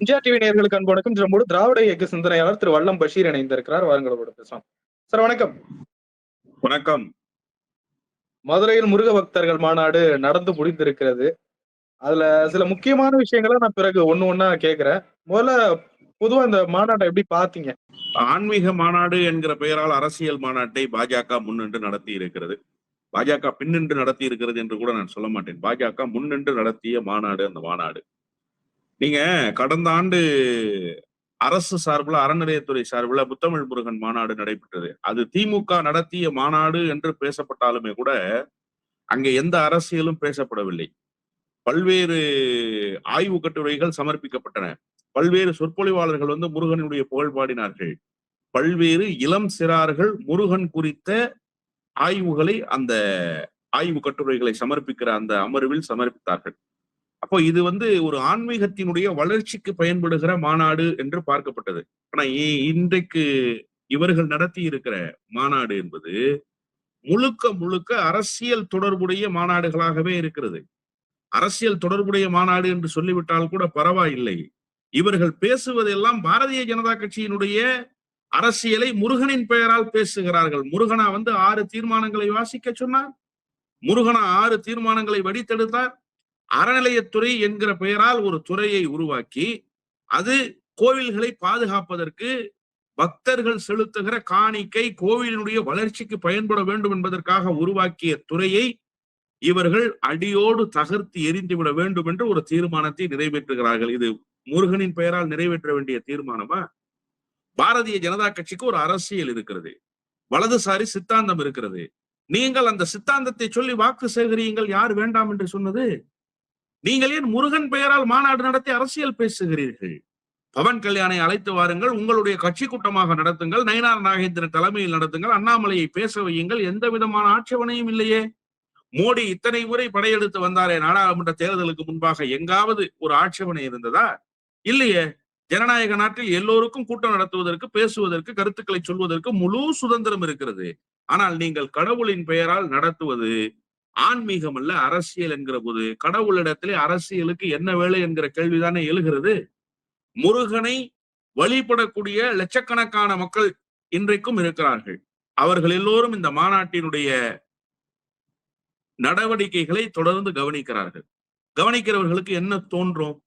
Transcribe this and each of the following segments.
MGR TV நேயர்களுக்கு அன்பு நம்மோடு திராவிட இயக்க சிந்தனையாளர் திரு வல்லம் பஷீர் இணைந்திருக்கிறார். வாருங்களோட பேசலாம். சார் வணக்கம். வணக்கம். மதுரையில் முருக பக்தர்கள் மாநாடு நடந்து முடிந்திருக்கிறது. அதுல சில முக்கியமான விஷயங்களை நான் பிறகு ஒண்ணு ஒண்ணா கேக்குறேன். முதல்ல பொதுவா இந்த மாநாட்டை எப்படி பாத்தீங்க? ஆன்மீக மாநாடு என்கிற பெயரால் அரசியல் மாநாட்டை பாஜக முன்னின்று நடத்தி இருக்கிறது. பாஜக பின்னின்று நடத்தி இருக்கிறது என்று கூட நான் சொல்ல மாட்டேன். பாஜக முன்னின்று நடத்திய மாநாடு அந்த மாநாடு. நீங்க கடந்த ஆண்டு அரசு சார்பில் அறநிலையத்துறை சார்பில் முத்தமிழ் முருகன் மாநாடு நடைபெற்றது. அது திமுக நடத்திய மாநாடு என்று பேசப்பட்டாலுமே கூட அங்கே எந்த அரசியலும் பேசப்படவில்லை. பல்வேறு ஆய்வு கட்டுரைகள் சமர்ப்பிக்கப்பட்டன. பல்வேறு சொற்பொழிவாளர்கள் வந்து முருகனுடைய புகழ் பாடினார்கள். பல்வேறு இளம் சிறார்கள் முருகன் குறித்த ஆய்வுகளை அந்த ஆய்வு கட்டுரைகளை சமர்ப்பிக்கிற அந்த அமர்வில் சமர்ப்பித்தார்கள். அப்போ இது வந்து ஒரு ஆன்மீகத்தினுடைய வளர்ச்சிக்கு பயன்படுகிற மாநாடு என்று பார்க்கப்பட்டது. ஆனா இன்றைக்கு இவர்கள் நடத்தி இருக்கிற மாநாடு என்பது முழுக்க முழுக்க அரசியல் தொடர்புடைய மாநாடுகளாகவே இருக்கிறது. அரசியல் தொடர்புடைய மாநாடு என்று சொல்லிவிட்டால் கூட பரவாயில்லை. இவர்கள் பேசுவதெல்லாம் பாரதிய ஜனதா கட்சியினுடைய அரசியலை முருகனின் பெயரால் பேசுகிறார்கள். முருகனா வந்து ஆறு தீர்மானங்களை வாசிக்க சொன்னார். முருகனா ஆறு தீர்மானங்களை வடித்தெடுத்தார். அறநிலையத்துறை என்கிற பெயரால் ஒரு துறையை உருவாக்கி அது கோவில்களை பாதுகாப்பதற்கு பக்தர்கள் செலுத்துகிற காணிக்கை கோவிலினுடைய வளர்ச்சிக்கு பயன்பட வேண்டும் என்பதற்காக உருவாக்கிய துறையை இவர்கள் அடியோடு தகர்த்து எரிந்துவிட வேண்டும் என்று ஒரு தீர்மானத்தை நிறைவேற்றுகிறார்கள். இது முருகனின் பெயரால் நிறைவேற்ற வேண்டிய தீர்மானமா? பாரதிய ஜனதா கட்சிக்கு ஒரு அரசியல் இருக்கிறது. வலதுசாரி சித்தாந்தம் இருக்கிறது. நீங்கள் அந்த சித்தாந்தத்தை சொல்லி வாக்கு சேகரியுங்கள் யார் வேண்டாம் என்று சொன்னது? நீங்கள் ஏன் முருகன் பெயரால் மாநாடு நடத்தி அரசியல் பேசுகிறீர்கள்? பவன் கல்யாணை அழைத்து வாருங்கள் உங்களுடைய கட்சி கூட்டமாக நடத்துங்கள் நயினார் நாகேந்திரன் தலைமையில் நடத்துங்கள் அண்ணாமலையை பேச வையுங்கள் எந்த விதமான ஆட்சேபனையும் இல்லையே. மோடி இத்தனை முறை படையெடுத்து வந்தாரே நாடாளுமன்ற தேர்தலுக்கு முன்பாக எங்காவது ஒரு ஆட்சேபனை இருந்ததா? இல்லையே. ஜனநாயக நாட்டில் எல்லோருக்கும் கூட்டம் நடத்துவதற்கு பேசுவதற்கு கருத்துக்களை சொல்வதற்கு முழு சுதந்திரம் இருக்கிறது. ஆனால் நீங்கள் கடவுளின் பெயரால் நடத்துவது ஆன்மீகம் அல்ல அரசியல் என்கிற போது. கடவுளிடத்திலே அரசியலுக்கு என்ன வேலை என்கிற கேள்விதானே எழுகிறது. முருகனை வழிபடக்கூடிய லட்சக்கணக்கான மக்கள் இன்றைக்கும் இருக்கிறார்கள். அவர்கள் எல்லோரும் இந்த மாநாட்டினுடைய நடவடிக்கைகளை தொடர்ந்து கவனிக்கிறார்கள். கவனிக்கிறவர்களுக்கு என்ன தோன்றும்?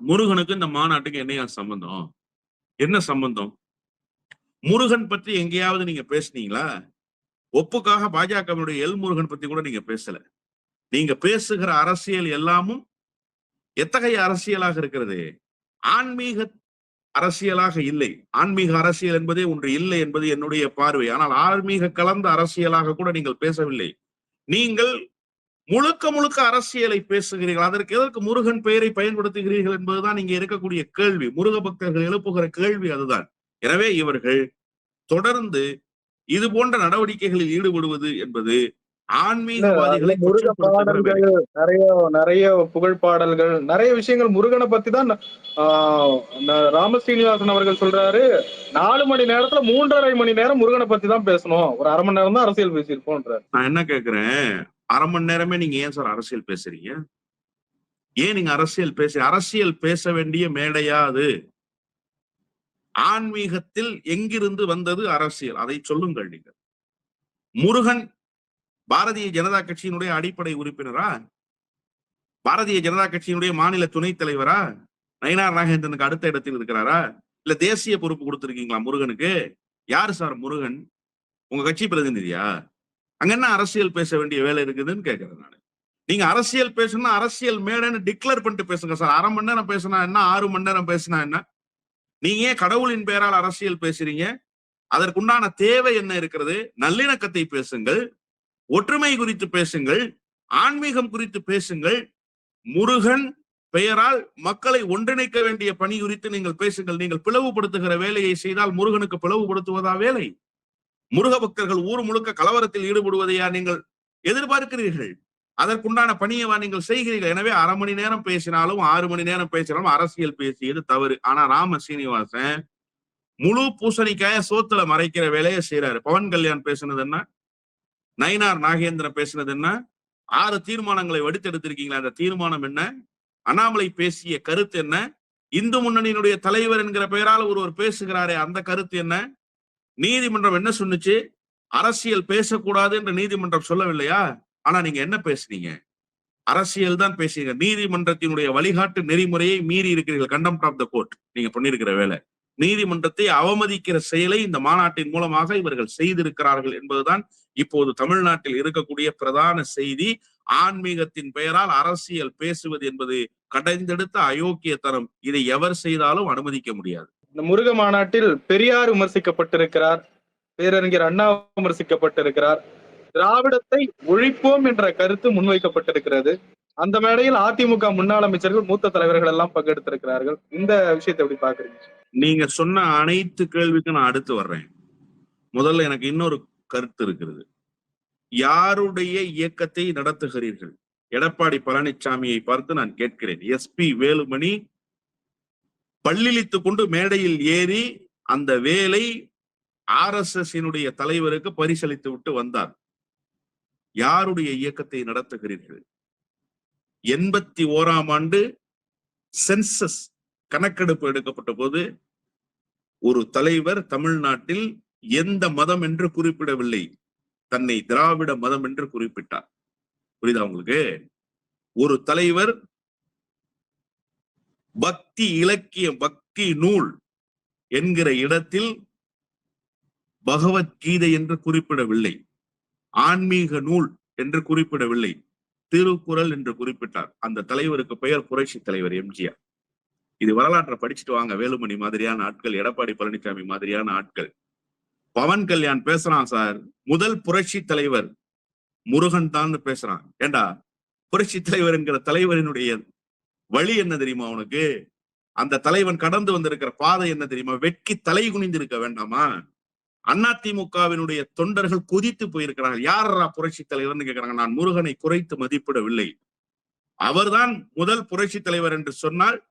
முருகனுக்கு இந்த மாநாட்டுக்கு என்னையா சம்பந்தம்? என்ன சம்பந்தம்? முருகன் பற்றி எங்கேயாவது நீங்க பேசுனீங்களா? ஒப்புக்காக பாஜகவினுடைய எல் முருகன் பத்தி கூட நீங்க பேசல. நீங்க பேசுகிற அரசியல் எல்லாமும் எத்தகைய அரசியலாக இருக்கிறது? ஆன்மீக அரசியலாக இல்லை. ஆன்மீக அரசியல் என்பதே ஒன்று இல்லை என்பது என்னுடைய பார்வை. ஆனால் ஆன்மீக கலந்த அரசியலாக கூட நீங்கள் பேசவில்லை. நீங்கள் முழுக்க முழுக்க அரசியலை பேசுகிறீர்கள். அதற்கு எதற்கு முருகன் பெயரை பயன்படுத்துகிறீர்கள் என்பதுதான் இங்க இருக்கக்கூடிய கேள்வி. முருக பக்தர்கள் எழுப்புகிற கேள்வி அதுதான். எனவே இவர்கள் தொடர்ந்து இது போன்ற நடவடிக்கைகளில் ஈடுபடுவது என்பது ஆன்மீகவாதிகளை நிறைய நிறைய புகழ் பாடல்கள் நிறைய விஷயங்கள் முருகனை பத்தி தான் ராம சீனிவாசன் அவர்கள் சொல்றாரு நாலு மணி நேரத்துல மூன்றரை மணி நேரம் முருகனை பத்தி தான் பேசணும். ஒரு அரை மணி நேரம் தான் அரசியல் பேசியிருப்போம்ன்றார் நான் என்ன கேக்குறேன்? அரை மணி நேரமே நீங்க ஏன் சார் அரசியல் பேசுறீங்க? ஏன் நீங்க அரசியல் பேச அரசியல் பேச வேண்டிய மேடையா அது? ஆன்மீகத்தில் எங்கிருந்து வந்தது அரசியல்? அதை சொல்லுங்கள் நீங்கள். முருகன் பாரதிய ஜனதா கட்சியினுடைய அடிப்படை உறுப்பினரா? பாரதிய ஜனதா கட்சியினுடைய மாநில துணைத் தலைவரா? நயினார் நாகேந்திரனுக்கு அடுத்த இடத்தில் இருக்கிறாரா? இல்ல தேசிய பொறுப்பு கொடுத்திருக்கீங்களா முருகனுக்கு? யாரு சார் முருகன்? உங்க கட்சி பிரதிநிதியா? அங்க என்ன அரசியல் பேச வேண்டிய வேலை இருக்குதுன்னு கேக்குறேன் நான். நீங்க அரசியல் பேசணும்னா அரசியல் மேடைன்னு டிக்ளேர் பண்ணிட்டு பேசுங்க சார். அரை மணி நேரம் பேசினா என்ன? ஆறு மணி நேரம் பேசினா என்ன? நீங்க ஏன் கடவுளின் பெயரால் அரசியல் பேசுறீங்க? அதற்குண்டான தேவை என்ன இருக்கிறது? நல்லிணக்கத்தை பேசுங்கள் ஒற்றுமை குறித்து பேசுங்கள் ஆன்மீகம் குறித்து பேசுங்கள் முருகன் பெயரால் மக்களை ஒன்றிணைக்க வேண்டிய பணி குறித்து நீங்கள் பேசுங்கள். நீங்கள் பிளவுபடுத்துகிற வேலையை செய்தால் முருகனுக்கு பிளவுபடுத்துவதா வேலை? முருக பக்தர்கள் ஊர் முழுக்க கலவரத்தில் ஈடுபடுவதையா நீங்கள் எதிர்பார்க்கிறீர்கள்? அதற்குண்டான பணியை நீங்கள் செய்கிறீர்கள். எனவே அரை மணி நேரம் பேசினாலும் ஆறு மணி நேரம் பேசினாலும் அரசியல் பேசியது தவறு. ஆனா ராம சீனிவாசன் முழு பூசணிக்காய சோத்துல மறைக்கிற வேலையை செய்யறாரு பவன் கல்யாண் பேசுனது என்ன? நயினார் நாகேந்திரன் பேசுனது என்ன? ஆறு தீர்மானங்களை வடித்தெடுத்திருக்கீங்களா? அந்த தீர்மானம் என்ன? அண்ணாமலை பேசிய கருத்து என்ன? இந்து முன்னணியினுடைய தலைவர் என்கிற பெயரால் ஒருவர் பேசுகிறாரே அந்த கருத்து என்ன? நீதிமன்றம் என்ன சொன்னுச்சு? அரசியல் பேசக்கூடாது என்று நீதிமன்றம் சொல்லவில்லையா? ஆனா நீங்க என்ன பேசுனீங்க? அரசியல் தான் பேசுறீங்க. நீதிமன்றத்தினுடைய வழிகாட்டு நெறிமுறையை மீறி இருக்கிறீர்கள். கண்டம் ஆஃப் த கோர்ட் நீங்க பண்ணிருக்கிற வேலை. நீதிமன்றத்தை அவமதிக்கிற செயலை இந்த மாநாட்டின் மூலமாக இவர்கள் செய்திருக்கிறார்கள் என்பதுதான் இப்போது தமிழ்நாட்டில் இருக்கக்கூடிய பிரதான செய்தி. ஆன்மீகத்தின் பெயரால் அரசியல் பேசுவது என்பது கடைந்தெடுத்த அயோக்கியத்தனம். இதை எவர் செய்தாலும் அனுமதிக்க முடியாது. இந்த முருக மாநாட்டில் பெரியார் விமர்சிக்கப்பட்டிருக்கிறார். பேரறிஞர் அண்ணா விமர்சிக்கப்பட்டிருக்கிறார். திராவிடத்தை ஒழிப்போம் என்ற கருத்து முன்வைக்கப்பட்டிருக்கிறது. அந்த மேடையில் அதிமுக முன்னாள் அமைச்சர்கள் மூத்த தலைவர்கள் எல்லாம் பங்கெடுத்திருக்கிறார்கள். இந்த விஷயத்தை எப்படி பாக்குறீங்க நீங்க சொன்ன அனைத்து கேள்விக்கும் நான் அடுத்து வர்றேன். முதல்ல எனக்கு இன்னொரு கருத்து இருக்கிறது. யாருடைய இயக்கத்தை நடத்துகிறீர்கள்? எடப்பாடி பழனிசாமியை பார்த்து நான் கேட்கிறேன். எஸ்பி வேலுமணி பள்ளிழித்து கொண்டு மேடையில் ஏறி அந்த வேலை ஆர் எஸ் எஸ் தலைவருக்கு பரிசளித்து விட்டு வந்தார். யாருடைய இயக்கத்தை நடத்துகிறீர்கள்? எண்பத்தி ஓராம் ஆண்டு சென்சஸ் கணக்கெடுப்பு எடுக்கப்பட்ட போது ஒரு தலைவர் தமிழ்நாட்டில் எந்த மதம் என்று குறிப்பிடவில்லை. தன்னை திராவிட மதம் என்று குறிப்பிட்டார். புரியுதா உங்களுக்கு? ஒரு தலைவர் பக்தி இலக்கியம் பக்தி நூல் என்கிற இடத்தில் பகவத்கீதை என்று குறிப்பிடவில்லை. ஆன்மீக நூல் என்று குறிப்பிடவில்லை. திருக்குறள் என்று குறிப்பிட்டார். அந்த தலைவருக்கு பெயர் புரட்சி தலைவர் எம்ஜிஆர். இது வரலாற்றை படிச்சுட்டு வாங்க. வேலுமணி மாதிரியான ஆட்கள் எடப்பாடி பழனிசாமி மாதிரியான ஆட்கள். பவன் கல்யாண் பேசுறான் சார். முதல் புரட்சி தலைவர் முருகன் தான் பேசுறான். ஏண்டா? புரட்சி தலைவர் என்கிற தலைவரினுடைய வழி என்ன தெரியுமா உனக்கு? அந்த தலைவன் கடந்து வந்திருக்கிற பாதை என்ன தெரியுமா? வெட்கி தலை குனிந்திருக்க வேண்டாமா? அதிமுகவினுடைய தொண்டர்கள் கொதித்து போயிருக்கிறார்கள். யாரா புரட்சி தலைவர்னு கேட்கிறாங்க நான் முருகனை குறைத்து மதிப்பிடவில்லை. அவர்தான் முதல் புரட்சி தலைவர் என்று சொன்னால்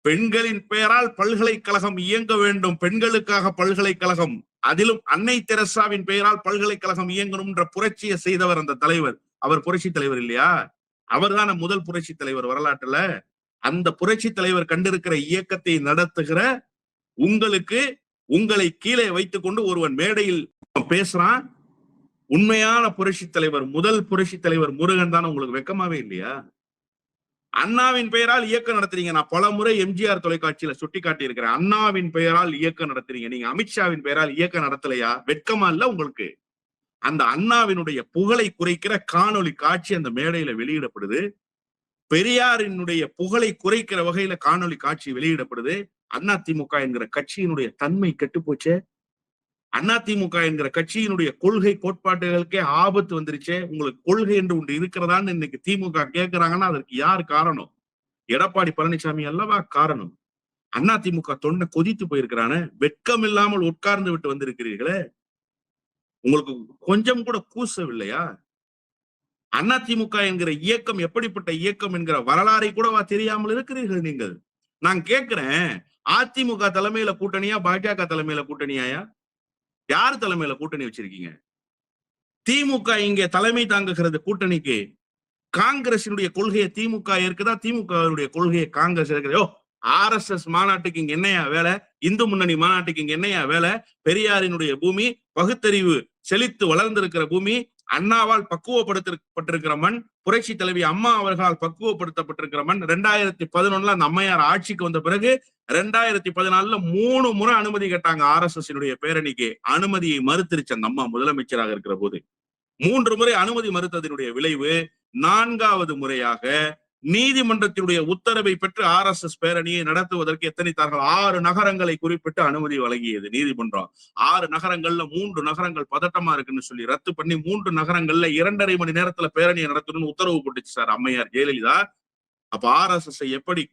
பெண்களின் பெயரால் பல்கலைக்கழகம் இயங்க வேண்டும். பெண்களுக்காக பல்கலைக்கழகம். அதிலும் அன்னை தெரசாவின் பெயரால் பல்கலைக்கழகம் இயங்கணும் என்ற புரட்சியை செய்தவர் அந்த தலைவர். அவர் புரட்சி தலைவர் இல்லையா? அவர்தான முதல் புரட்சி தலைவர் வரலாற்றுல. அந்த புரட்சி தலைவர் கண்டிருக்கிற இயக்கத்தை நடத்துகிற உங்களுக்கு உங்களை கீழே வைத்துக் கொண்டு ஒருவன் மேடையில் பேசுறான். உண்மையான புரட்சி தலைவர் முதல் புரட்சி தலைவர் முருகன் தான் உங்களுக்கு வெக்கமாவே இல்லையா? அண்ணாவின் பெயரால் இயக்கம் நடத்துறீங்க. நான் பல முறை எம்ஜிஆர் தொலைக்காட்சியில சுட்டி காட்டி இருக்கிறேன் அண்ணாவின் பெயரால் இயக்கம் நடத்துறீங்க. நீங்க அமித்ஷாவின் பெயரால் இயக்கம் நடத்தலையா? வெட்கமா இல்ல உங்களுக்கு? அந்த அண்ணாவினுடைய புகழை குறைக்கிற காணொளி காட்சி அந்த மேடையில வெளியிடப்படுது. பெரியாரினுடைய புகழை குறைக்கிற வகையில காணொலி காட்சி வெளியிடப்படுது. அதிமுக என்கிற கட்சியினுடைய தன்மை கெட்டுப்போச்சே? அதிமுக என்கிற கட்சியினுடைய கொள்கை கோட்பாடுகளுக்கே ஆபத்து வந்துருச்சே? உங்களுக்கு கொள்கை என்று ஒன்று இருக்கிறதான்னு இன்னைக்கு திமுக கேட்கிறாங்கன்னா அதற்கு யார் காரணம்? எடப்பாடி பழனிசாமி அல்லவா காரணம்? அதிமுக தொண்டை கொதித்து போயிருக்கிறான? வெட்கம் இல்லாமல் உட்கார்ந்து விட்டு வந்திருக்கிறீர்களே? உங்களுக்கு கொஞ்சம் கூட கூசவில்லையா? அதிமுக என்கிற இயக்கம் எப்படிப்பட்ட இயக்கம் என்கிற வரலாறை கூடவா தெரியாமல் இருக்கிறீர்கள் நீங்கள்? நான் கேட்கிறேன் அதிமுக தலைமையில கூட்டணியா பாஜக தலைமையில கூட்டணியாயா? யார் தலைமையில கூட்டணி வச்சிருக்கீங்க? திமுக இங்க தலைமை தாங்குகிறது கூட்டணிக்கு. காங்கிரசினுடைய கொள்கையை திமுக இருக்குதா திமுக கொள்கையை காங்கிரஸ் இருக்கிறதோ ஆர் எஸ் எஸ் மாநாட்டுக்கு இங்க என்னையா வேலை? இந்து முன்னணி மாநாட்டுக்கு இங்க என்னையா வேலை? பெரியாரினுடைய பூமி பகுத்தறிவு செழித்து வளர்ந்திருக்கிற பூமி அண்ணாவால் பக்குவப்படுத்தப்பட்டிருக்கிற மண் புரட்சி தலைவி அம்மா அவர்களால் பக்குவப்படுத்தப்பட்டிருக்கிற மண். ரெண்டாயிரத்தி பதினொன்னுல அந்த அம்மையார் ஆட்சிக்கு வந்த பிறகு ரெண்டாயிரத்தி பதினாலுல மூணு முறை அனுமதி கேட்டாங்க ஆர் எஸ் எஸ் பேரணிக்கு. அனுமதியை மறுத்திருச்சு அந்த அம்மா முதலமைச்சராக இருக்கிற போது. மூன்று முறை அனுமதி மறுத்ததனுடைய விளைவு நான்காவது முறையாக நீதிமன்றத்தினுடைய உத்தரவை பெற்று ஆர் எஸ் எஸ் பேரணியை நடத்துவதற்கு எத்தனைத்தார்கள்? ஆறு நகரங்களை குறிப்பிட்டு அனுமதி வழங்கியது நீதிமன்றம். ஆறு நகரங்கள்ல மூன்று நகரங்கள் பதட்டமா இருக்குன்னு சொல்லி ரத்து பண்ணி மூன்று நகரங்கள்ல இரண்டரை மணி நேரத்துல பேரணியை நடத்தணும்னு உத்தரவு போட்டுச்சு சார் அம்மையார் ஜெயலலிதா. அப்ப ஆர் எஸ் எஸ் எப்படி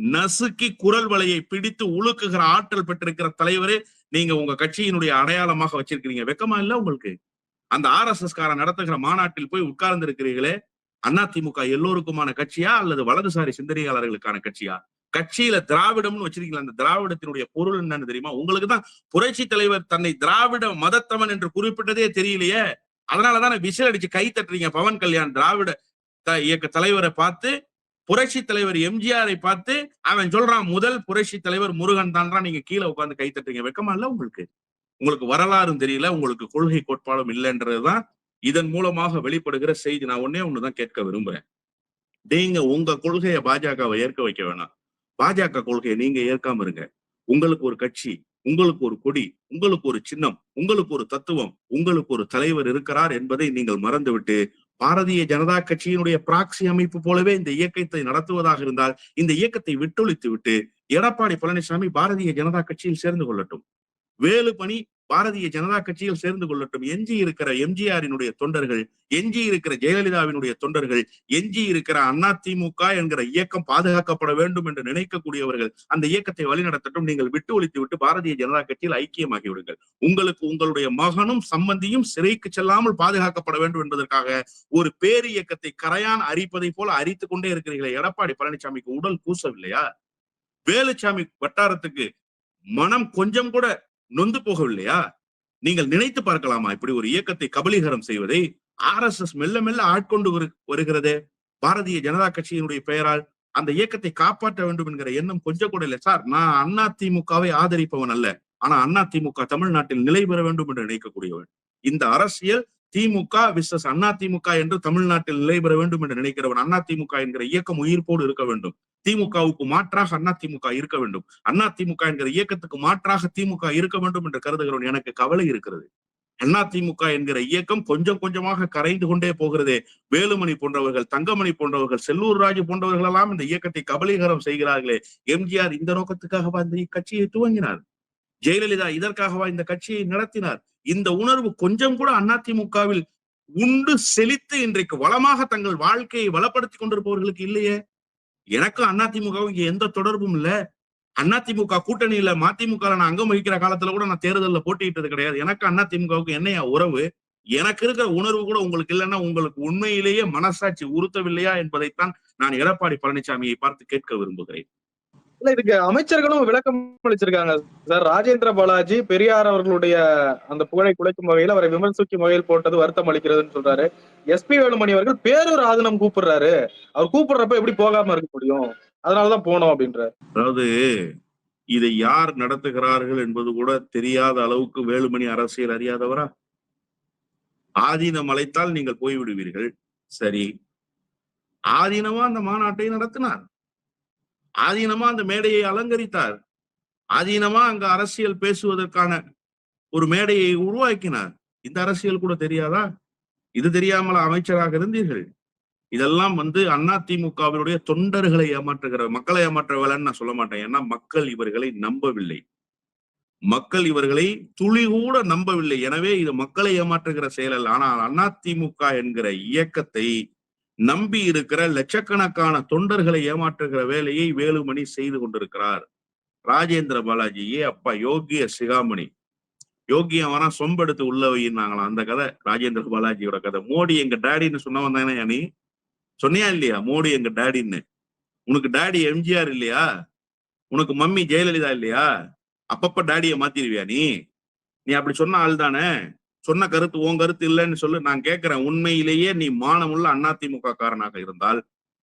நசுக்கி குரல் வலையை பிடித்து உழுக்குகிற ஆற்றல் பெற்றிருக்கிற தலைவரே நீங்க உங்க கட்சியினுடைய அடையாளமாக வச்சிருக்கிறீங்க. வெக்கமா இல்ல உங்களுக்கு? அந்த ஆர் எஸ் எஸ் காரன் நடத்துகிற மாநாட்டில் போய் உட்கார்ந்து இருக்கிறீர்களே அதிமுக எல்லோருக்குமான கட்சியா அல்லது வலதுசாரி சிந்தனையாளர்களுக்கான கட்சியா? கட்சியில திராவிடம்னு வச்சிருக்கீங்களா? அந்த திராவிடத்தினுடைய பொருள் என்னன்னு தெரியுமா? உங்களுக்கு தான் புரட்சி தலைவர் தன்னை திராவிட மதத்தவன் என்று குறிப்பிட்டதே தெரியலையே. அதனாலதான் விசில் அடிச்சு கை தட்டுறீங்க பவன் கல்யாண் திராவிட இயக்க தலைவரை பார்த்து புரட்சி தலைவர் எம்ஜிஆரை பார்த்து அவன் சொல்றான் முதல் புரட்சி தலைவர் முருகன் தான்றான் நீங்க கீழே உட்காந்து கை தட்டுறீங்க. வெக்கமா இல்ல உங்களுக்கு? உங்களுக்கு வரலாறும் தெரியல உங்களுக்கு கொள்கை கோட்பாடும் இல்லைன்றதுதான் இதன் மூலமாக வெளிப்படுகிற செய்தி நான் ஒன்னே ஒண்ணுதான் கேட்க விரும்புறேன். நீங்க உங்க கொள்கையை பாஜகவை ஏற்க வைக்க வேணாம். பாஜக கொள்கையை நீங்க ஏற்காம இருங்க. உங்களுக்கு ஒரு கட்சி உங்களுக்கு ஒரு கொடி உங்களுக்கு ஒரு சின்னம் உங்களுக்கு ஒரு தத்துவம் உங்களுக்கு ஒரு தலைவர் இருக்கிறார் என்பதை நீங்கள் மறந்துவிட்டு பாரதிய ஜனதா கட்சியினுடைய பிராக்சி அமைப்பு போலவே இந்த இயக்கத்தை நடத்துவதாக இருந்தால் இந்த இயக்கத்தை விட்டொழித்து விட்டு எடப்பாடி பழனிசாமி பாரதிய ஜனதா கட்சியில் சேர்ந்து கொள்ளட்டும். வேலுப்பணி பாரதிய ஜனதா கட்சியில் சேர்ந்து கொள்ளட்டும். எஞ்சி இருக்கிற எம்ஜிஆரினுடைய தொண்டர்கள் எஞ்சி இருக்கிற ஜெயலலிதாவினுடைய தொண்டர்கள் எஞ்சி இருக்கிற அண்ணா திமுக என்கிற இயக்கம் பாதுகாக்கப்பட வேண்டும் என்று நினைக்கக்கூடியவர்கள் அந்த இயக்கத்தை வழிநடத்தட்டும் நீங்கள் விட்டு ஒழித்து விட்டு பாரதிய ஜனதா கட்சியில் ஐக்கியமாகி விடுங்கள். உங்களுக்கு உங்களுடைய மகனும் சம்பந்தியும் சிறைக்கு செல்லாமல் பாதுகாக்கப்பட வேண்டும் என்பதற்காக ஒரு பேர் இயக்கத்தை கரையான் அரிப்பதை போல அரித்துக் கொண்டே இருக்கிறீர்களே. எடப்பாடி பழனிசாமிக்கு உடல் கூசவில்லையா? வேலுச்சாமி வட்டாரத்துக்கு மனம் கொஞ்சம் கூட நொந்து போகவில்லையா? நீங்கள் நினைத்து பார்க்கலாமா? இப்படி ஒரு இயக்கத்தை கபலீகரம் செய்வதை ஆர் எஸ் எஸ் மெல்ல மெல்ல ஆட்கொண்டு வரு- பாரதிய ஜனதா கட்சியினுடைய பெயரால் அந்த இயக்கத்தை காப்பாற்ற வேண்டும் என்கிற எண்ணம் கொஞ்சம் கூட இல்லை. சார் நான் அண்ணா திமுகவை ஆதரிப்பவன் அல்ல. ஆனா அண்ணா திமுக தமிழ்நாட்டில் நிலை பெற வேண்டும் என்று நினைக்கக்கூடியவன். இந்த அரசியல் திமுக விசஸ் அண்ணா திமுக என்று தமிழ்நாட்டில் நிலை பெற வேண்டும் என்று நினைக்கிறவன் அண்ணா திமுக என்கிற இயக்கம் உயிர்ப்போடு இருக்க வேண்டும். திமுகவுக்கு மாற்றாக அண்ணா திமுக இருக்க வேண்டும். அண்ணா திமுக என்கிற இயக்கத்துக்கு மாற்றாக திமுக இருக்க வேண்டும் என்று கருதுகிறவன் எனக்கு கவலை இருக்கிறது. அண்ணா திமுக என்கிற இயக்கம் கொஞ்சம் கொஞ்சமாக கரைந்து கொண்டே போகிறதே வேலுமணி போன்றவர்கள் தங்கமணி போன்றவர்கள் செல்லூர் ராஜு போன்றவர்கள் எல்லாம் இந்த இயக்கத்தை கபலீகரம் செய்கிறார்களே. எம்ஜிஆர் இந்த நோக்கத்துக்காகவா இந்த கட்சியை துவங்கினார்? ஜெயலலிதா இதற்காகவா இந்த கட்சியை நடத்தினார்? இந்த உணர்வு கொஞ்சம் கூட அதிமுகவில் உண்டு செழித்து இன்றைக்கு வளமாக தங்கள் வாழ்க்கையை வளப்படுத்திக் கொண்டிருப்பவர்களுக்கு இல்லையே. எனக்கும் அதிமுகவும் இங்க எந்த தொடர்பும் இல்ல. அதிமுக கூட்டணியில மதிமுக நான் அங்கம் வகிக்கிற காலத்துல கூட நான் தேர்தலில் போட்டியிட்டது கிடையாது. எனக்கு அதிமுகவுக்கு என்னையா உறவு? எனக்கு இருக்கிற உணர்வு கூட உங்களுக்கு இல்லைன்னா உங்களுக்கு உண்மையிலேயே மனசாட்சி உறுத்தவில்லையா என்பதைத்தான் நான் எடப்பாடி பழனிசாமியை பார்த்து கேட்க விரும்புகிறேன். இல்ல இதுக்கு அமைச்சர்களும் விளக்கம் அளிச்சிருக்காங்க. சார் ராஜேந்திர பாலாஜி பெரியார் அவர்களுடைய அந்த புகழை குலைக்கும் வகையில் அவரை விமர்சிக்கும் வகையில் போட்டது வருத்தம் அளிக்கிறதுன்னு சொல்றாரு. எஸ்பி வேலுமணி அவர்கள் பேரூர் ஆதனம் கூப்பிடுறாரு. அவர் கூப்பிடுறப்ப எப்படி போகாம இருக்க முடியும்? அதனாலதான் போனோம் அப்படின்ற அதாவது இதை யார் நடத்துகிறார்கள் என்பது கூட தெரியாத அளவுக்கு வேலுமணி அரசியல் அறியாதவரா? ஆதீனம் அழைத்தால் நீங்கள் போய்விடுவீர்கள். சரி. ஆதீனமா அந்த மாநாட்டை நடத்தினார்? ஆதீனமா அந்த மேடையை அலங்கரித்தார். ஆதீனமா அங்க அரசியல் பேசுவதற்கான ஒரு மேடையை உருவாக்கினார். இந்த அரசியல் கூட தெரியாதா? இது தெரியாமல் அமைச்சராக இருந்தீர்கள்? இதெல்லாம் வந்து அண்ணா திமுகவினுடைய தொண்டர்களை ஏமாற்றுகிற மக்களை ஏமாற்ற வேலைன்னு நான் சொல்ல மாட்டேன். ஏன்னா மக்கள் இவர்களை நம்பவில்லை. மக்கள் இவர்களை துளி கூட நம்பவில்லை. எனவே இது மக்களை ஏமாற்றுகிற செயல் அல்ல. ஆனால் அண்ணா திமுக என்கிற இயக்கத்தை நம்பி இருக்கிற லட்சக்கணக்கான தொண்டர்களை ஏமாற்றுகிற வேலையை வேலுமணி செய்து கொண்டிருக்கிறார். ராஜேந்திர பாலாஜியே அப்பா யோகிய சிகாமணி. யோகியம் வேணா சொம்பெடுத்து உள்ள வையினாங்களாம். அந்த கதை ராஜேந்திர பாலாஜியோட கதை. மோடி எங்க டேடின்னு சொன்னவன் தானே நீ சொன்னியா இல்லையா? மோடி எங்க டேடின்னு. உனக்கு டேடி எம்ஜிஆர் இல்லையா? உனக்கு மம்மி ஜெயலலிதா இல்லையா? அப்பப்ப டேடியை மாத்திருவியா நீ? நீ அப்படி சொன்ன ஆள் தானே சொன்ன கருத்து உன் கருத்து இல்லைன்னு சொல்லு. நான் கேட்கிறேன். உண்மையிலேயே நீ மானமுள்ள அதிமுக காரனாக இருந்தால்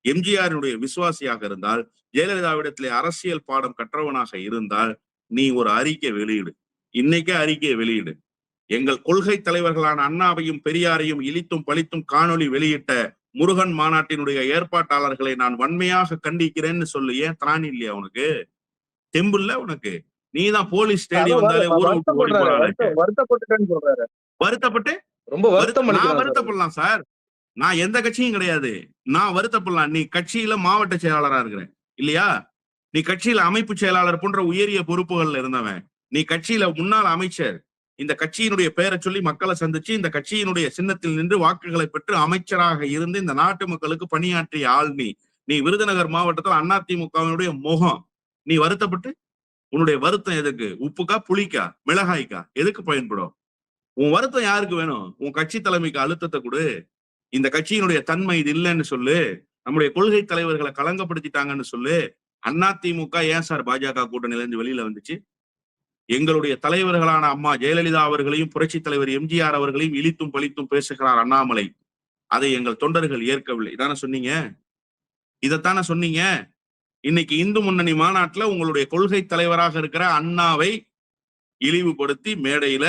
எம்ஜிஆரினுடைய விசுவாசியாக இருந்தால் ஜெயலலிதாவிடத்திலே அரசியல் பாடம் கற்றவனாக இருந்தால் நீ ஒரு அறிக்கை வெளியிடு. இன்னைக்கே அறிக்கையை வெளியிடு. எங்கள் கொள்கை தலைவர்களான அண்ணாவையும் பெரியாரையும் இழித்தும் பழித்தும் காணொளி வெளியிட்ட முருகன் மாநாட்டினுடைய ஏற்பாட்டாளர்களை நான் வன்மையாக கண்டிக்கிறேன்னு சொல்லு. ஏன் திராணி இல்லையா உனக்கு? தெம்புல்ல உனக்கு? நீதான் போலீஸ் தேடி வந்தாலே ஊரை விட்டு ஓடி வருத்தப்படுறாரு போறாரு வருத்த- வருத்தப்பட்டுட்டேன்னு சொல்றாரு. வருத்தப்பட்டு? ரொம்ப வருத்தம் நான். வருத்தப்படலாம் சார். நான் எந்த கட்சியும் கிடையாது. நான் வருத்தப்படலாம். நீ கட்சியில மாவட்ட செயலாளரா இருக்கிற இல்லையா? நீ கட்சியில அமைப்பு செயலாளர் போன்ற உயரிய பொறுப்புகள்ல இருந்தவன். நீ கட்சியில முன்னாள் அமைச்சர். இந்த கட்சியினுடைய பெயரை சொல்லி மக்களை சந்திச்சு இந்த கட்சியினுடைய சின்னத்தில் நின்று வாக்குகளை பெற்று அமைச்சராக இருந்து இந்த நாட்டு மக்களுக்கு பணியாற்றிய ஆள் நீ. நீ விருதுநகர் மாவட்டத்தில் அதிமுகவினுடைய முகம். நீ வருத்தப்பட்டு? உன்னுடைய வருத்தம் எதுக்கு? உப்புக்கா புளிக்கா? மிளகாய்க்கா? எதுக்கு பயன்படும்? உன் வருத்தம் யாருக்கு வேணும்? உன் கட்சி தலைமைக்கு அழுத்தத்தை கொடு. இந்த கட்சியினுடைய தன்மை இது இல்லைன்னு சொல்லு. நம்முடைய கொள்கை தலைவர்களை களங்கப்படுத்திட்டாங்கன்னு சொல்லு. அண்ணா திமுக ஏன் சார் பாஜக கூட்டணியில இருந்து வெளியில வந்துச்சு? எங்களுடைய தலைவர்களான அம்மா ஜெயலலிதா அவர்களையும் புரட்சி தலைவர் எம்ஜிஆர் அவர்களையும் இழித்தும் பழித்தும் பேசுகிறார் அண்ணாமலை. அதை எங்கள் தொண்டர்கள் ஏற்கவில்லை. தானே சொன்னீங்க? இதைத்தானே சொன்னீங்க? இன்னைக்கு இந்து முன்னணி மாநாட்டுல உங்களுடைய கொள்கை தலைவராக இருக்கிற அண்ணாவை இழிவுபடுத்தி மேடையில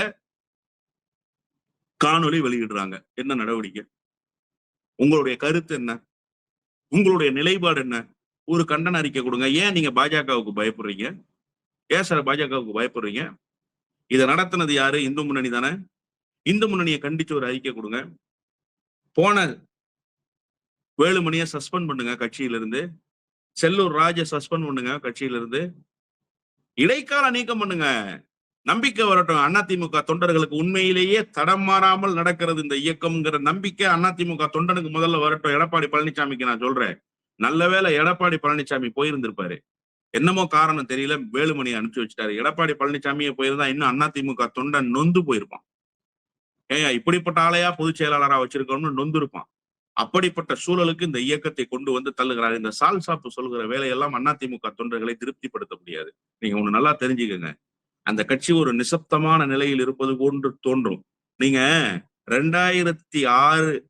காணொளி வெளியிடுறாங்க. என்ன நடவடிக்கை? உங்களுடைய கருத்து என்ன? உங்களுடைய நிலைப்பாடு என்ன? ஒரு கண்டன அறிக்கை கொடுங்க. ஏன் நீங்க பாஜகவுக்கு பயப்படுறீங்க? ஏன் சார் பாஜகவுக்கு பயப்படுறீங்க? இதை நடத்தினது யாரு? இந்து முன்னணி தானே? இந்து முன்னணியை கண்டிச்சு ஒரு அறிக்கை கொடுங்க. போன வேலுமணியை சஸ்பெண்ட் பண்ணுங்க கட்சியிலிருந்து. செல்லூர் ராஜ சஸ்பெண்ட் பண்ணுங்க கட்சியில இருந்து இடைக்கால நீக்கம் பண்ணுங்க. நம்பிக்கை வரட்டும். அதிமுக தொண்டர்களுக்கு உண்மையிலேயே தடம் மாறாமல் நடக்கிறது இந்த இயக்கம்ங்கிற நம்பிக்கை அதிமுக தொண்டனுக்கு முதல்ல வரட்டும். எடப்பாடி பழனிசாமிக்கு நான் சொல்றேன். நல்ல வேளை எடப்பாடி பழனிசாமி போயிருந்திருப்பாரு. என்னமோ காரணம் தெரியல. வேலுமணி அனுப்பிச்சு வச்சுட்டாரு. எடப்பாடி பழனிசாமியை போயிருந்தா இன்னும் அதிமுக தொண்டன் நொந்து போயிருப்பான். ஏன் இப்படிப்பட்ட ஆளையா பொதுச் செயலாளரா வச்சிருக்கோம்னு நொந்து இருப்பான். அப்படிப்பட்ட சூழலுக்கு இந்த இயக்கத்தை கொண்டு வந்து தள்ளுகிறார். இந்த சால் சாப்பு சொல்கிற வேலையெல்லாம் அதிமுக தொண்டர்களை திருப்திப்படுத்த முடியாது. நீங்க ஒண்ணு நல்லா தெரிஞ்சுக்கங்க. அந்த கட்சி ஒரு நிசப்தமான நிலையில் இருப்பது போன்று தோன்றும். நீங்க ரெண்டாயிரத்தி ஆறு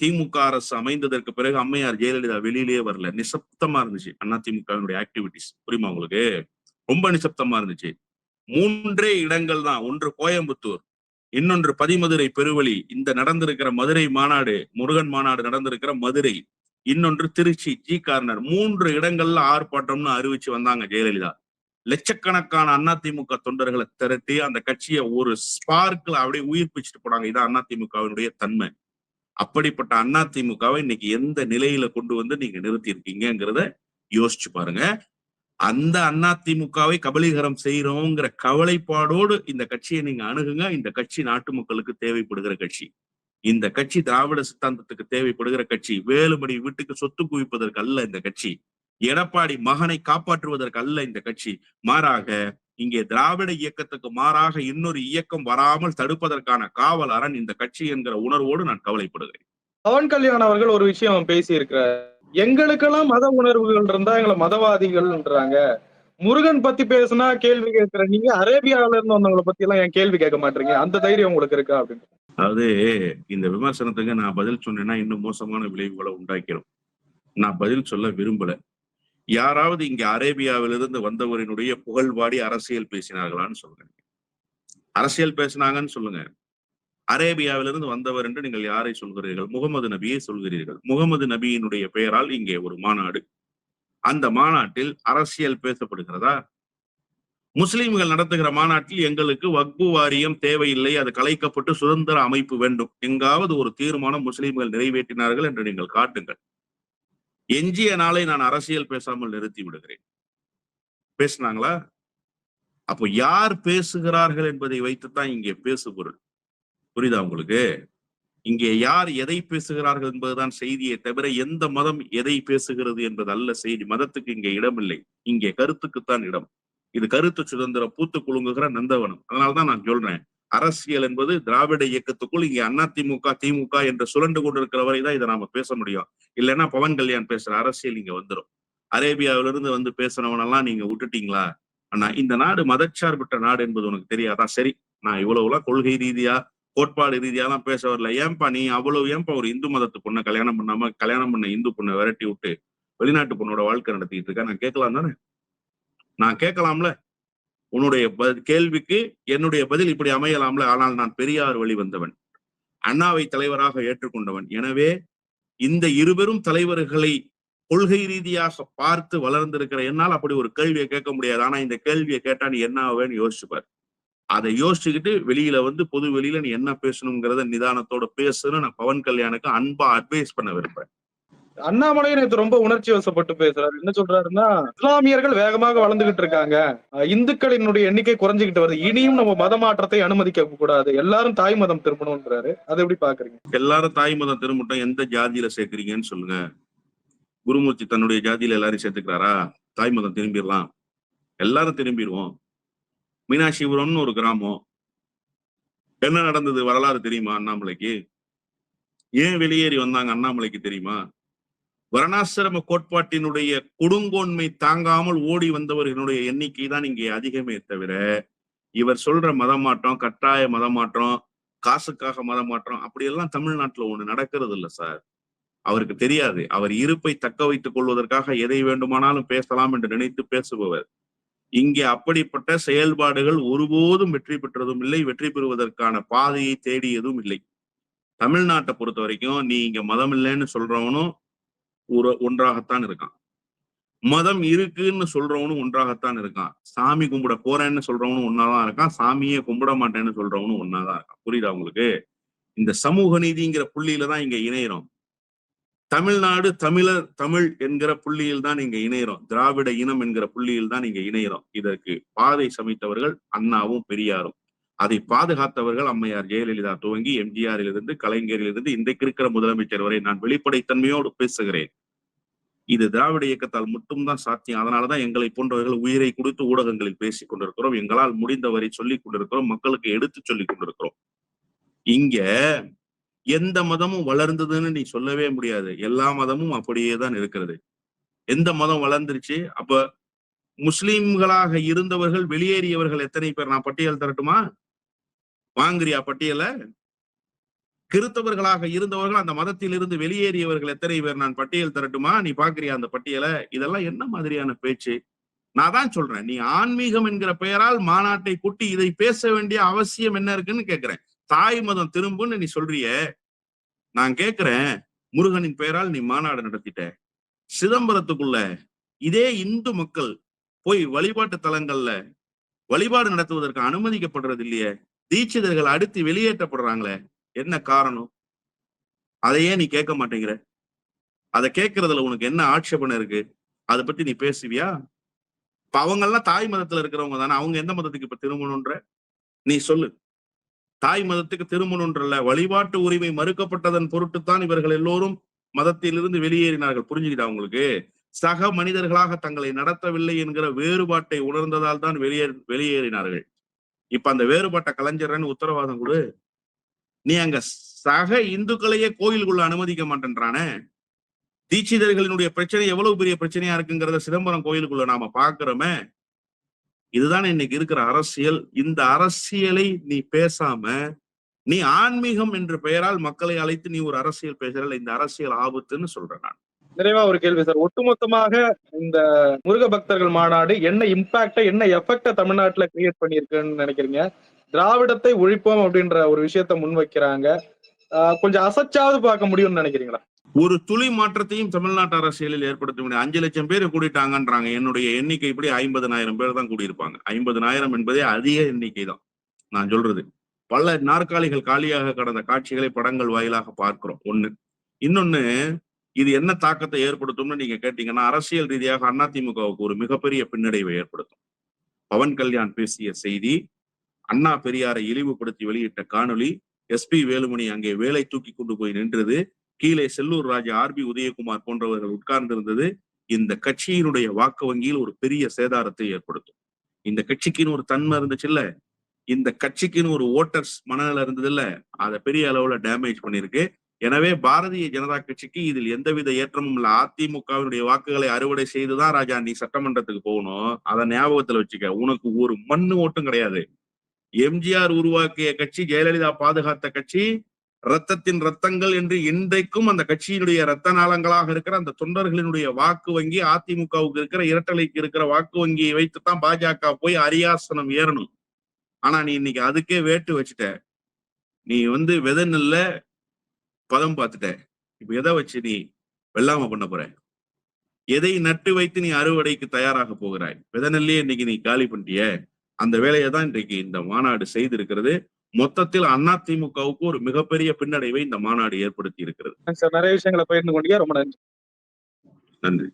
திமுக அரசு அமைந்ததற்கு பிறகு அம்மையார் ஜெயலலிதா வெளியிலேயே வரல. நிசப்தமா இருந்துச்சு அதிமுகவினுடைய ஆக்டிவிட்டிஸ் புரியுமா உங்களுக்கு? ரொம்ப நிசப்தமா இருந்துச்சு. மூன்றே இடங்கள் தான் ஒன்று கோயம்புத்தூர் இன்னொன்று பதிமதுரை பெருவழி இந்த நடந்திருக்கிற மதுரை மாநாடு முருகன் மாநாடு நடந்திருக்கிற மதுரை. இன்னொன்று திருச்சி ஜி கார்னர். மூன்று இடங்கள்ல ஆர்ப்பாட்டம்னு அறிவிச்சு வந்தாங்க ஜெயலலிதா. லட்சக்கணக்கான அதிமுக தொண்டர்களை திரட்டி அந்த கட்சியை ஒரு ஸ்பார்க்ல அப்படியே உயிர்ப்பிச்சுட்டு போனாங்க. இதான் அதிமுகவினுடைய தன்மை. அப்படிப்பட்ட அதிமுகவை இன்னைக்கு எந்த நிலையில கொண்டு வந்து நீங்க நிறுத்தி இருக்கீங்கிறத யோசிச்சு பாருங்க. அந்த அண்ணா திமுகவை கபலீகரம் செய்யறோங்கிற கவலைப்பாடோடு இந்த கட்சியை நீங்க அணுகுங்க. இந்த கட்சி நாட்டு மக்களுக்கு தேவைப்படுகிற கட்சி. இந்த கட்சி திராவிட சித்தாந்தத்துக்கு தேவைப்படுகிற கட்சி. வேலுமணி வீட்டுக்கு சொத்து குவிப்பதற்கு அல்ல இந்த கட்சி. எடப்பாடி மகனை காப்பாற்றுவதற்கு அல்ல இந்த கட்சி. மாறாக இங்கே திராவிட இயக்கத்துக்கு மாறாக இன்னொரு இயக்கம் வராமல் தடுப்பதற்கான காவல் அரண் இந்த கட்சி என்கிற உணர்வோடு நான் கவலைப்படுகிறேன். பவன் கல்யாண் அவர்கள் ஒரு விஷயம் பேசி இருக்கிறார் எங்களுக்கெல்லாம் மத உணர்வுகள் இருந்தா எங்களை மதவாதிகள்ன்றாங்க. முருகன் பத்தி பேசுனா கேள்வி கேட்கிற நீங்க அரேபியாவில இருந்து வந்தவங்களை பத்தி எல்லாம் என் கேள்வி கேட்க மாட்டீங்க? அந்த தைரியம் உங்களுக்கு இருக்கா அப்படின்னு. அதாவது இந்த விமர்சனத்துக்கு நான் பதில் சொன்னேன்னா இன்னும் மோசமான விளைவுகளை உண்டாக்கிடும் நான் பதில் சொல்ல விரும்பல. யாராவது இங்க அரேபியாவிலிருந்து வந்தவரினுடைய புகழ்வாடி அரசியல் பேசினார்களான்னு சொல்லுங்க. அரசியல் பேசினாங்கன்னு சொல்லுங்க. அரேபியாவிலிருந்து வந்தவர் என்று நீங்கள் யாரை சொல்கிறீர்கள்? முகமது நபியை சொல்கிறீர்கள். முகமது நபியினுடைய பெயரால் இங்கே ஒரு மாநாடு. அந்த மாநாட்டில் அரசியல் பேசப்படுகிறதா? முஸ்லிம்கள் நடத்துகிற மாநாட்டில் எங்களுக்கு வக்பு வாரியம் தேவையில்லை. அது கலைக்கப்பட்டு சுதந்திர அமைப்பு வேண்டும். எங்காவது ஒரு தீர்மானம் முஸ்லிம்கள் நிறைவேற்றினார்கள் என்று நீங்கள் காட்டுங்கள். எஞ்சிய நாளை நான் அரசியல் பேசாமல் நிறுத்தி விடுகிறேன். பேசினாங்களா? அப்போ யார் பேசுகிறார்கள் என்பதை வைத்துத்தான் இங்கே பேசுபொருள். புரியுதா உங்களுக்கு? இங்கே யார் எதை பேசுகிறார்கள் என்பதுதான் செய்தியை தவிர எந்த மதம் எதை பேசுகிறது என்பது அல்ல செய்தி. மதத்துக்கு இங்கே இடமில்லை. இங்கே கருத்துக்குத்தான் இடம். இது கருத்து சுதந்திரம் பூத்து குலுங்குகிற நந்தவனம். அதனால்தான் நான் சொல்றேன். அரசியல் என்பது திராவிட இயக்கத்துக்குள் இங்கே அதிமுக திமுக என்று சுரண்டு கொண்டிருக்கிற வரை தான் இதை நாம பேச முடியும். இல்லைன்னா பவன் கல்யாண் பேசுற அரசியல் இங்க வந்துடும் அரேபியாவிலிருந்து வந்து பேசுனவனெல்லாம் நீங்க விட்டுட்டீங்களா? ஆனா இந்த நாடு மதச்சார்பற்ற நாடு என்பது உனக்கு தெரியாதான் சரி நான் இவ்வளவுலாம் கொள்கை ரீதியா கோட்பாடு ரீதியாலாம் பேச வரல. ஏன்பா நீ அவ்வளவு ஏன்பா ஒரு இந்து மதத்து பொண்ணை கல்யாணம் பண்ணாம கல்யாணம் பண்ண இந்து பொண்ணை விரட்டி விட்டு வெளிநாட்டு பொண்ணோட வாழ்க்கை நடத்திட்டு இருக்க? நான் கேட்கலாம் தானே? நான் கேட்கலாம்ல. உன்னுடைய கேள்விக்கு என்னுடைய பதில் இப்படி அமையலாம்ல. ஆனால் நான் பெரியார் வழி வந்தவன். அண்ணாவை தலைவராக ஏற்றுக்கொண்டவன். எனவே இந்த இருவரும் தலைவர்களை கொள்கை ரீதியாக பார்த்து வளர்ந்திருக்கிற என்னால் அப்படி ஒரு கேள்வியை கேட்க முடியாது. ஆனா இந்த கேள்வியை கேட்டா நீ என்ன ஆவேன்னு யோசிச்சுப்பார் அதை யோசிச்சுக்கிட்டு வெளியில வந்து பொது வெளியில நீ என்ன பேசணுங்கிறத நிதானத்தோட பேசுன்னு நான் பவன் கல்யாணுக்கு அன்பா அட்வைஸ் பண்ண விரும்புறேன். அண்ணாமலை நேற்று ரொம்ப உணர்ச்சி வசப்பட்டு பேசுறாரு. என்ன சொல்றாருன்னா இஸ்லாமியர்கள் வேகமாக வளர்ந்துகிட்டு இருக்காங்க. இந்துக்களினுடைய எண்ணிக்கை குறைஞ்சுகிட்டு வருது. இனியும் நம்ம மத மாற்றத்தை அனுமதிக்க கூடாது. எல்லாரும் தாய் மதம் திரும்பணும்ன்றாரு. அதை எப்படி பாக்குறீங்க? எல்லாரும் தாய் மதம் திரும்பட்டும் எந்த ஜாதியில சேர்க்கிறீங்கன்னு சொல்லுங்க. குருமூர்த்தி தன்னுடைய ஜாதியில எல்லாரும் சேர்த்துக்கிறாரா? தாய் மதம் திரும்பிடலாம். எல்லாரும் திரும்பிடுவோம். மீனாட்சிபுரம்னு ஒரு கிராமம். என்ன நடந்தது? வரலாறு தெரியுமா அண்ணாமலைக்கு? ஏன் வெளியேறி வந்தாங்க அண்ணாமலைக்கு தெரியுமா? வரணாசிரம கோட்பாட்டினுடைய கொடுங்கோன்மை தாங்காமல் ஓடி வந்தவர்களுடைய எண்ணிக்கை தான் இங்கே அதிகமே தவிர இவர் சொல்ற மதமாற்றம் கட்டாய மதமாற்றம் காசுக்காக மதமாற்றம் அப்படியெல்லாம் தமிழ்நாட்டுல ஒண்ணு நடக்கிறது இல்ல சார். அவருக்கு தெரியாது. அவர் இருப்பை தக்க வைத்துக் கொள்வதற்காக எதை வேண்டுமானாலும் பேசலாம் என்று நினைத்து பேசுபவர். இங்கே அப்படிப்பட்ட செயல்பாடுகள் ஒருபோதும் வெற்றி பெற்றதும் இல்லை வெற்றி பெறுவதற்கான பாதையை தேடியதும் இல்லை. தமிழ்நாட்டை பொறுத்த வரைக்கும் நீ இங்க மதம் இல்லைன்னு சொல்றவனும் ஒரு ஒன்றாகத்தான் இருக்கான். மதம் இருக்குன்னு சொல்றவனும் ஒன்றாகத்தான் இருக்கான். சாமி கும்பிட போறேன்னு சொல்றவனும் ஒன்னாதான் இருக்கான். சாமியே கும்பிட மாட்டேன்னு சொல்றவனும் ஒன்னாதான் இருக்கான். புரியுதா உங்களுக்கு? இந்த சமூக நீதிங்கிற புள்ளியில தான் இங்க இணையிறோம். தமிழ்நாடு தமிழர் தமிழ் என்கிற புள்ளியில் தான் இங்க இணையிறோம். திராவிட இனம் என்கிற புள்ளியில் தான் இங்க இணையிறோம். இதற்கு பாதை சமைத்தவர்கள் அண்ணாவும் பெரியாரும். அதை பாதுகாத்தவர்கள் அம்மையார் ஜெயலலிதா துவங்கி எம்ஜிஆரிலிருந்து கலைஞரிலிருந்து இன்றைக்கு இருக்கிற முதலமைச்சர் வரை நான் வெளிப்படைத்தன்மையோடு பேசுகிறேன். இது திராவிட இயக்கத்தால் மட்டும்தான் சாத்தியம். அதனாலதான் எங்களை போன்றவர்கள் உயிரை கொடுத்து ஊடகங்களில் பேசிக் கொண்டிருக்கிறோம். எங்களால் முடிந்தவரை சொல்லிக் கொண்டிருக்கிறோம். மக்களுக்கு எடுத்து சொல்லிக் கொண்டிருக்கிறோம். இங்க எந்த மதமும் வளர்ந்ததுன்னு நீ சொல்லவே முடியாது. எல்லா மதமும் அப்படியே தான் இருக்கிறது. எந்த மதம் வளர்ந்துருச்சு? அப்ப முஸ்லிம்களாக இருந்தவர்கள் வெளியேறியவர்கள் எத்தனை பேர்? நான் பட்டியல் தரட்டுமா? வாங்குறியா பட்டியல? கிறித்தவர்களாக இருந்தவர்கள் அந்த மதத்தில் இருந்து வெளியேறியவர்கள் எத்தனை பேர்? நான் பட்டியல் தரட்டுமா? நீ பாக்குறியா அந்த பட்டியலை? இதெல்லாம் என்ன மாதிரியான பேச்சு? நான் தான் சொல்றேன். நீ ஆன்மீகம் என்கிற பெயரால் மாநாட்டை கூட்டி இதை பேச வேண்டிய அவசியம் என்ன இருக்குன்னு கேக்குறேன் தாய் மதம் திரும்புன்னு நீ சொல்றிய நான் கேக்குறேன் முருகனின் பெயரால் நீ மாநாடு நடத்திட்ட. சிதம்பரத்துக்குள்ள இதே இந்து மக்கள் போய் வழிபாட்டு தலங்கள்ல வழிபாடு நடத்துவதற்கு அனுமதிக்கப்படுறது இல்லையே தீட்சிதர்கள் அடுத்து வெளியேற்றப்படுறாங்களே என்ன காரணம்? அதையே நீ கேட்க மாட்டேங்கிற. அதை கேட்கறதுல உனக்கு என்ன ஆட்சேபனை இருக்கு? அதை பத்தி நீ பேசுவியா? இப்ப அவங்க எல்லாம் தாய் மதத்துல இருக்கிறவங்க தானே அவங்க எந்த மதத்துக்கு இப்ப திரும்பணுன்ற? நீ சொல்லு. தாய் மதத்துக்கு திரும்பணுன்றல்ல வழிபாட்டு உரிமை மறுக்கப்பட்டதன் பொருட்டுத்தான் இவர்கள் எல்லோரும் மதத்திலிருந்து வெளியேறினார்கள். புரிஞ்சுக்கிட்டா உங்களுக்கு? சக மனிதர்களாக தங்களை நடத்தவில்லை என்கிற வேறுபாட்டை உணர்ந்ததால் தான் வெளியே வெளியேறினார்கள். இப்ப அந்த வேறுபாட்டை கலைஞர்னு உத்தரவாதம் கொடு. நீ அங்க சக இந்துக்களையே கோயிலுக்குள்ள அனுமதிக்க மாட்டேன்றானே? தீட்சிதர்களினுடைய பிரச்சனை எவ்வளவு பெரிய பிரச்சனையா இருக்குங்கிறத சிதம்பரம் கோயிலுக்குள்ள நாம பாக்குறோமே இதுதான் இன்னைக்கு இருக்கிற அரசியல். இந்த அரசியலை நீ பேசாம நீ ஆன்மீகம் என்ற பெயரால் மக்களை அழைத்து நீ ஒரு அரசியல் பேசுறல இந்த அரசியல் ஆபத்துன்னு சொல்றேன் நான். நிறைவா ஒரு கேள்வி சார். ஒட்டுமொத்தமாக இந்த முருக பக்தர்கள் மாநாடு என்ன இம்பாக்ட என்ன எஃபெக்ட தமிழ்நாட்டுல கிரியேட் பண்ணிருக்குன்னு நினைக்கிறீங்க? திராவிடத்தை ஒழிப்போம் அப்படின்ற ஒரு விஷயத்த முன்வைக்கிறாங்க. ஆஹ் கொஞ்சம் அசைச்சாவது பார்க்க முடியும்னு நினைக்கிறீங்களா? ஒரு துளி மாற்றத்தையும் தமிழ்நாட்டு அரசியலில் ஏற்படுத்த முடியும் அஞ்சு லட்சம் பேர் கூடிட்டாங்கன்றாங்க என்னுடைய எண்ணிக்கை இப்படி ஐம்பதனாயிரம் பேர் தான் கூடியிருப்பாங்க. ஐம்பதனாயிரம் என்பதே அதிக எண்ணிக்கை தான். நான் சொல்றது. பல நாற்காலிகள் காலியாக கடந்த காட்சிகளை படங்கள் வாயிலாக பார்க்கிறோம். ஒண்ணு. இன்னொன்னு இது என்ன தாக்கத்தை ஏற்படுத்தும்னு நீங்க கேட்டீங்கன்னா அரசியல் ரீதியாக அதிமுகவுக்கு ஒரு மிகப்பெரிய பின்னடைவை ஏற்படுத்தும். பவன் கல்யாண் பேசிய செய்தி அண்ணா பெரியாரை இழிவுபடுத்தி வெளியிட்ட காணொளி எஸ்பி வேலுமணி அங்கே வேலை தூக்கி கொண்டு போய் நின்றது கீழே செல்லூர் ராஜா ஆர் பி உதயகுமார் போன்றவர்கள் உட்கார்ந்திருந்தது இந்த கட்சியினுடைய வாக்கு வங்கியில் ஒரு பெரிய சேதாரத்தை ஏற்படுத்தும். இந்த கட்சிக்குன்னு ஒரு தன்மை இருந்துச்சு இல்ல. இந்த கட்சிக்குன்னு ஒரு ஓட்டர்ஸ் மனநில இருந்தது இல்ல. அதை பெரிய அளவுல டேமேஜ் பண்ணிருக்கு எனவே பாரதிய ஜனதா கட்சிக்கு இதில் எந்தவித ஏற்றமும் இல்ல. அதிமுகவினுடைய வாக்குகளை அறுவடை செய்துதான் ராஜா நீ சட்டமன்றத்துக்கு போகணும். அதை ஞாபகத்துல வச்சுக்க. உனக்கு ஒரு மண்ணு ஓட்டும் கிடையாது. எம்ஜிஆர் உருவாக்கிய கட்சி ஜெயலலிதா பாதுகாத்த கட்சி ரத்தத்தின் ரத்தங்கள் என்று இன்றைக்கும் அந்த கட்சியினுடைய ரத்த நாளங்களாக இருக்கிற அந்த தொண்டர்களினுடைய வாக்கு வங்கி அதிமுகவுக்கு இருக்கிற இரட்டலைக்கு இருக்கிற வாக்கு வங்கியை வைத்துத்தான் பாஜக போய் அரியாசனம் ஏறணும். ஆனா நீ இன்னைக்கு அதுக்கே வேட்டு வச்சுட்ட. நீ வந்து விதை நெல்ல பதம் பார்த்துட்ட. இப்ப எதை வச்சு நீ வெள்ளாம பண்ண போற? எதை நட்டு வைத்து நீ அறுவடைக்கு தயாராக போகிறாய்? விதை நெல்லையே இன்னைக்கு நீ காலி பண்ணிட்டிய. அந்த வேலையை தான் இன்றைக்கு இந்த மாநாடு செய்திருக்கிறது. மொத்தத்தில் அதிமுகவுக்கு ஒரு மிகப்பெரிய பின்னடைவை இந்த மாநாடு ஏற்படுத்தி இருக்கிறது. நிறைய விஷயங்களை பகிர்ந்து கொண்டீங்க. ரொம்ப நன்றி. நன்றி.